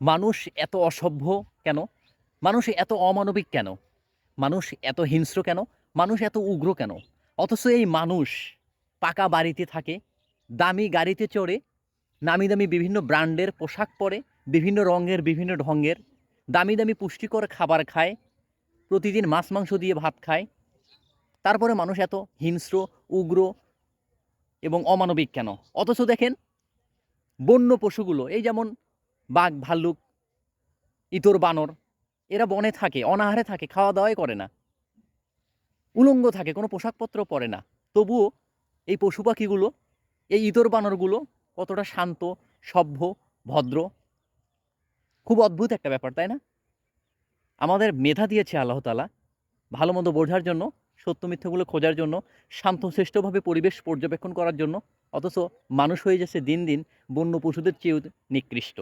মানুষ এত অসভ্য কেন? মানুষ এত অমানবিক কেন? মানুষ এত হিংস্র কেন? মানুষ এত উগ্র কেন? অথচ এই মানুষ পাকা বাড়িতে থাকে, দামি গাড়িতে চড়ে, নামি দামি বিভিন্ন ব্র্যান্ডের পোশাক পরে, বিভিন্ন রঙের, বিভিন্ন ঢঙ্গের দামি দামি পুষ্টিকর খাবার খায়, প্রতিদিন মাছ, মাংস দিয়ে ভাত খায়। তারপরে মানুষ এত হিংস্র, উগ্র এবং অমানবিক কেন? অথচ দেখেন, বন্য পশুগুলো, এই যেমন বাঘ, ভাল্লুক, ইতর, বানর, এরা বনে থাকে, অনাহারে থাকে খাওয়া দাওয়াই করে না। উলঙ্গ থাকে, কোনো পোশাকপত্র পরে না। তবুও এই পশু পাখিগুলো, এই ইতর, বানরগুলো কতটা শান্ত, সভ্য, ভদ্র, খুব অদ্ভুত একটা ব্যাপার, তাই না? আমাদের মেধা দিয়েছে আল্লাহ তালা ভালো মন্দ বোঝার জন্য, সত্য মিথ্যাগুলো খোঁজার জন্য শান্তশিষ্টভাবে পরিবেশ পর্যবেক্ষণ করার জন্য, অথচ মানুষ হয়ে যাচ্ছে দিন দিন বন্য পশুদের চেয়েও নিকৃষ্ট।